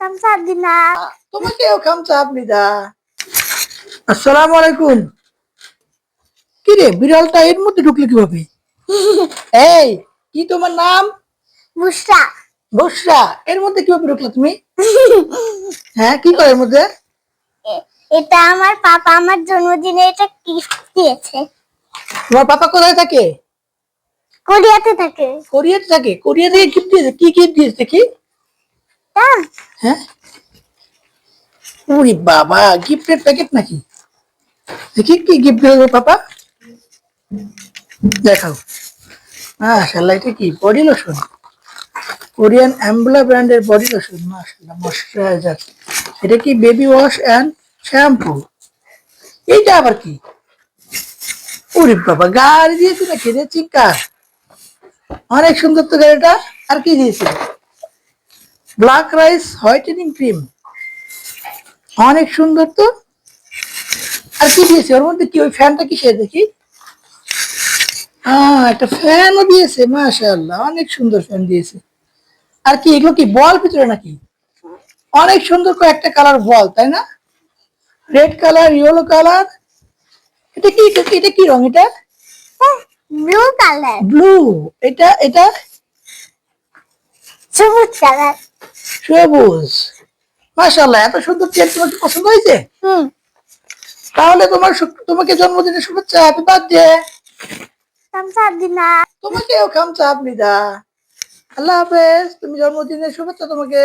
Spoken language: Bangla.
Kamsadina. তোমাকেও খামচা আপনি দা আসসালামু আলাইকুম। কি রে বিড়ালটা এর মধ্যে ঢুকলে কীভাবে? এই কি তোমার নাম? Bushra. বসরা এর মধ্যে কীভাবে ঢুকলে তুমি? হ্যাঁ কি করে এর মধ্যে? এটা আমার পাপা আমার জন্মদিনে এটা গিফট দিয়েছে। তোমার পাপা কোথায় থাকে? কোরিয়াতে থাকে। কোরিয়াতে থাকে? কোরিয়া থেকে গিফট দিয়েছে? কি গিফট দিয়েছে কি হ্যাঁ? ওরে বাবা গিফটের প্যাকেট নাকি? দেখি কি গিফট দিল পাপা। দেখাও। মাশাআল্লাহ, এটা কি? বডি লোশন কোরিয়ান অ্যাম্বুলা ব্র্যান্ডের বডি লোশন মাশাআল্লাহ, ময়শ্চারাইজার। এটা কি বেবি ওয়াশ অ্যান্ড শ্যাম্পু এইটা আবার কি? ওরে বাবা, গাড়ি দিয়েছে নাকি রে চিকার অনেক সুন্দর তো গাড়িটা। আর কি দিয়েছে? Black rice whitening cream. অনেক সুন্দর তো। আর কি দিয়েছে? ওর মধ্যে কি? ওই ফ্যানটা কিসের দেখি? আহ একটা ফ্যানও দিয়েছে মাশাআল্লাহ অনেক সুন্দর ফ্যান দিয়েছে। আর কি এগুলো কি বল ভিতরে নাকি? অনেক সুন্দর করে একটা কালার বল তাই না? Red colour yellow colour. এটা কি এটা কি রং এটা? Blue colour. ব্লু। এটা এটা? সবুজ কালার। সবুজ। মাশাআল্লাহ এত সুন্দর চেয়ার তোমার কি পছন্দ হয়েছে? হুম। তাহলে তোমার তোমাকে জন্মদিনের শুভেচ্ছা হ্যাপি বার্থডে. তোমাকেও খামচা আপনি দা আল্লাহ হাফেজ তুমি জন্মদিনের শুভেচ্ছা তোমাকে।